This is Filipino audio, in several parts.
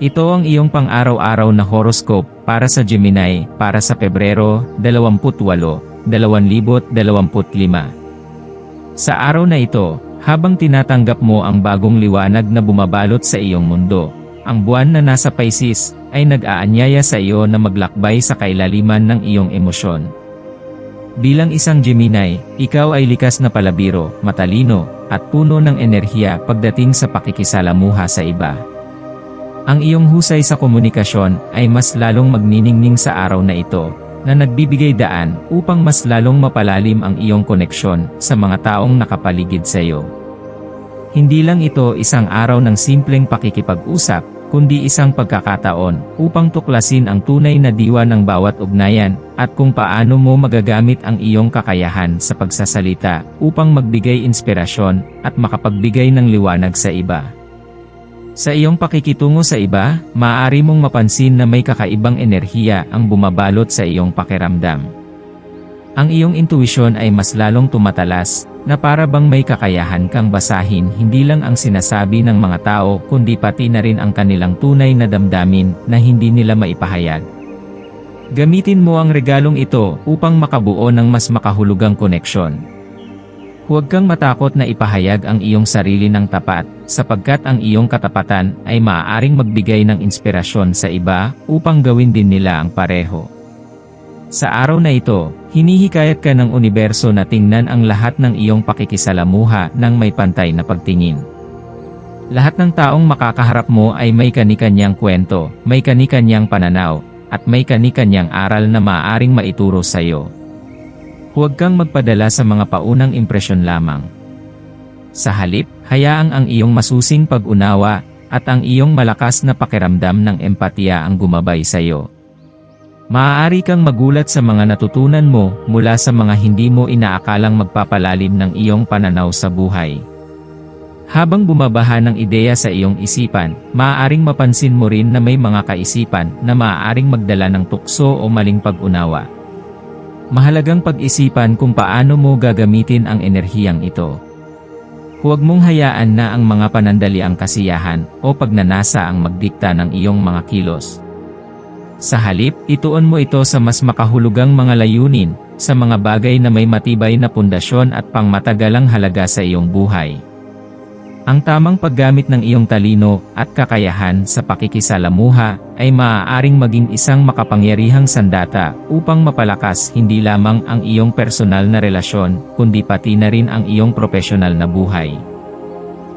Ito ang iyong pang-araw-araw na horoscope para sa Gemini para sa Pebrero 28, 2025. Sa araw na ito, habang tinatanggap mo ang bagong liwanag na bumabalot sa iyong mundo, ang buwan na nasa Pisces ay nag-aanyaya sa iyo na maglakbay sa kailaliman ng iyong emosyon. Bilang isang Gemini, ikaw ay likas na palabiro, matalino, at puno ng enerhiya pagdating sa pakikisalamuha sa iba. Ang iyong husay sa komunikasyon ay mas lalong magniningning sa araw na ito, na nagbibigay daan upang mas lalong mapalalim ang iyong koneksyon sa mga taong nakapaligid sa iyo. Hindi lang ito isang araw ng simpleng pakikipag-usap, kundi isang pagkakataon upang tuklasin ang tunay na diwa ng bawat ugnayan at kung paano mo magagamit ang iyong kakayahan sa pagsasalita upang magbigay inspirasyon at makapagbigay ng liwanag sa iba. Sa iyong pakikitungo sa iba, maaari mong mapansin na may kakaibang enerhiya ang bumabalot sa iyong pakiramdam. Ang iyong intuisyon ay mas lalong tumatalas, na para bang may kakayahan kang basahin hindi lang ang sinasabi ng mga tao kundi pati na rin ang kanilang tunay na damdamin na hindi nila maipahayag. Gamitin mo ang regalong ito upang makabuo ng mas makahulugang koneksyon. Huwag kang matakot na ipahayag ang iyong sarili ng tapat, sapagkat ang iyong katapatan ay maaaring magbigay ng inspirasyon sa iba upang gawin din nila ang pareho. Sa araw na ito, hinihikayat ka ng universo na tingnan ang lahat ng iyong pakikisalamuha ng may pantay na pagtingin. Lahat ng taong makakaharap mo ay may kanikanyang kwento, may kanikanyang pananaw, at may kanikanyang aral na maaaring maituro sa iyo. Huwag kang magpadala sa mga paunang impresyon lamang. Sa halip, hayaang ang iyong masusing pag-unawa, at ang iyong malakas na pakiramdam ng empatiya ang gumabay sa iyo. Maaari kang magulat sa mga natutunan mo mula sa mga hindi mo inaakalang magpapalalim ng iyong pananaw sa buhay. Habang bumabaha ng ideya sa iyong isipan, maaaring mapansin mo rin na may mga kaisipan na maaaring magdala ng tukso o maling pag-unawa. Mahalagang pag-isipan kung paano mo gagamitin ang enerhiyang ito. Huwag mong hayaan na ang mga panandaliang kasiyahan o pagnanasa ang magdikta ng iyong mga kilos. Sa halip, ituon mo ito sa mas makahulugang mga layunin, sa mga bagay na may matibay na pundasyon at pangmatagalang halaga sa iyong buhay. Ang tamang paggamit ng iyong talino at kakayahan sa pakikisalamuha ay maaaring maging isang makapangyarihang sandata upang mapalakas hindi lamang ang iyong personal na relasyon, kundi pati na rin ang iyong profesional na buhay.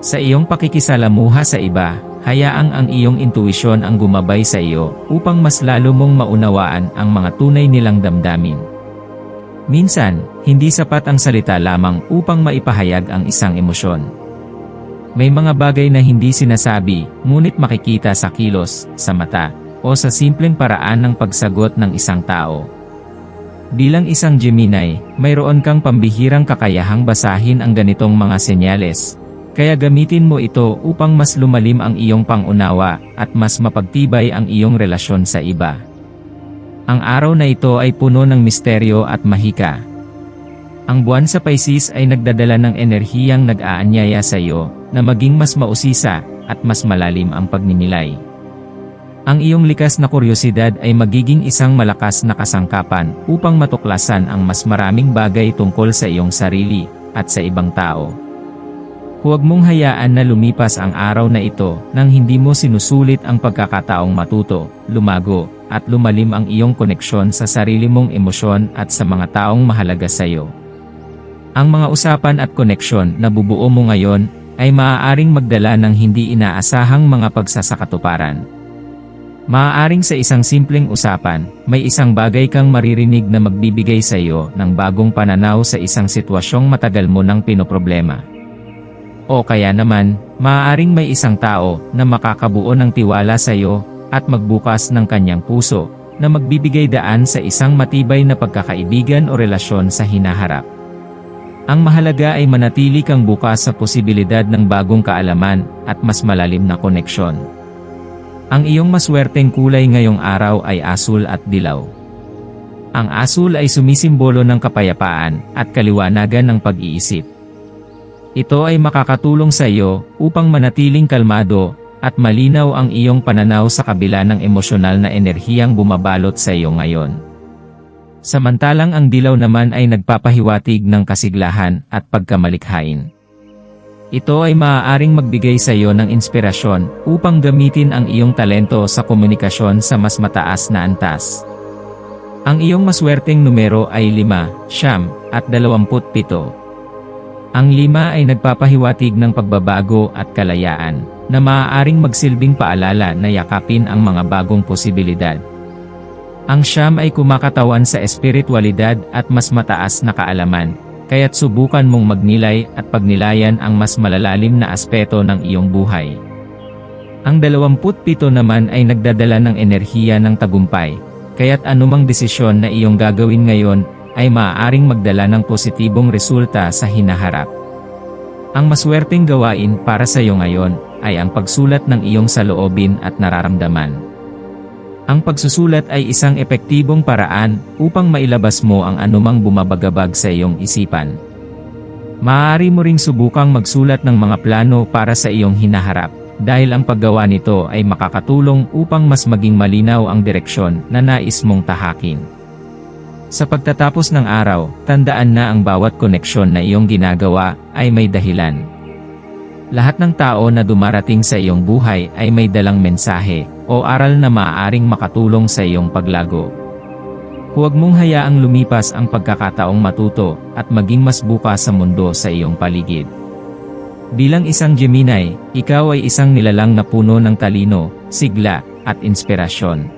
Sa iyong pakikisalamuha sa iba, hayaang ang iyong intuisyon ang gumabay sa iyo upang mas lalo mong maunawaan ang mga tunay nilang damdamin. Minsan, hindi sapat ang salita lamang upang maipahayag ang isang emosyon. May mga bagay na hindi sinasabi, ngunit makikita sa kilos, sa mata, o sa simpleng paraan ng pagsagot ng isang tao. Bilang isang Gemini, mayroon kang pambihirang kakayahang basahin ang ganitong mga senyales. Kaya gamitin mo ito upang mas lumalim ang iyong pangunawa at mas mapagtibay ang iyong relasyon sa iba. Ang araw na ito ay puno ng misteryo at mahika, ang buwan sa Pisces ay nagdadala ng enerhiyang nag-aanyaya sa iyo, na maging mas mausisa, at mas malalim ang pagninilay. Ang iyong likas na kuryosidad ay magiging isang malakas na kasangkapan upang matuklasan ang mas maraming bagay tungkol sa iyong sarili at sa ibang tao. Huwag mong hayaan na lumipas ang araw na ito nang hindi mo sinusulit ang pagkakataong matuto, lumago, at lumalim ang iyong koneksyon sa sarili mong emosyon at sa mga taong mahalaga sa iyo. Ang mga usapan at koneksyon na bubuo mo ngayon ay maaaring magdala ng hindi inaasahang mga pagsasakatuparan. Maaaring sa isang simpleng usapan, may isang bagay kang maririnig na magbibigay sa iyo ng bagong pananaw sa isang sitwasyong matagal mo nang pinoproblema. O kaya naman, maaaring may isang tao na makakabuo ng tiwala sa iyo at magbukas ng kanyang puso na magbibigay daan sa isang matibay na pagkakaibigan o relasyon sa hinaharap. Ang mahalaga ay manatili kang bukas sa posibilidad ng bagong kaalaman at mas malalim na koneksyon. Ang iyong maswerteng kulay ngayong araw ay asul at dilaw. Ang asul ay sumisimbolo ng kapayapaan at kaliwanagan ng pag-iisip. Ito ay makakatulong sa iyo upang manatiling kalmado at malinaw ang iyong pananaw sa kabila ng emosyonal na enerhiyang bumabalot sa iyo ngayon. Samantalang ang dilaw naman ay nagpapahiwatig ng kasiglahan at pagkamalikhain. Ito ay maaaring magbigay sa iyo ng inspirasyon upang gamitin ang iyong talento sa komunikasyon sa mas mataas na antas. Ang iyong maswerteng numero ay 5, siyam, at 27. Ang 5 ay nagpapahiwatig ng pagbabago at kalayaan, na maaaring magsilbing paalala na yakapin ang mga bagong posibilidad. Ang siyam ay kumakatawan sa espiritualidad at mas mataas na kaalaman, kaya't subukan mong magnilay at pagnilayan ang mas malalalim na aspeto ng iyong buhay. Ang 27 naman ay nagdadala ng enerhiya ng tagumpay, kaya't anumang desisyon na iyong gagawin ngayon ay maaaring magdala ng positibong resulta sa hinaharap. Ang maswerteng gawain para sa iyo ngayon ay ang pagsulat ng iyong saloobin at nararamdaman. Ang pagsusulat ay isang epektibong paraan upang mailabas mo ang anumang bumabagabag sa iyong isipan. Maaari mo ring subukang magsulat ng mga plano para sa iyong hinaharap, dahil ang paggawa nito ay makakatulong upang mas maging malinaw ang direksyon na nais mong tahakin. Sa pagtatapos ng araw, tandaan na ang bawat koneksyon na iyong ginagawa ay may dahilan. Lahat ng tao na dumarating sa iyong buhay ay may dalang mensahe, o aral na maaaring makatulong sa iyong paglago. Huwag mong hayaang lumipas ang pagkakataong matuto at maging mas bukas sa mundo sa iyong paligid. Bilang isang Gemini, ikaw ay isang nilalang na puno ng talino, sigla, at inspirasyon.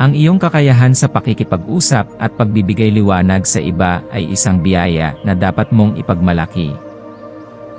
Ang iyong kakayahan sa pakikipag-usap at pagbibigay liwanag sa iba ay isang biyaya na dapat mong ipagmalaki.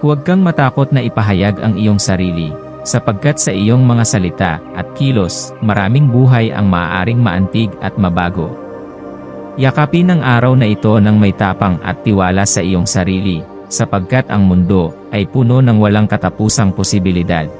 Huwag kang matakot na ipahayag ang iyong sarili, sapagkat sa iyong mga salita at kilos, maraming buhay ang maaaring maantig at mabago. Yakapin ang araw na ito ng may tapang at tiwala sa iyong sarili, sapagkat ang mundo ay puno ng walang katapusang posibilidad.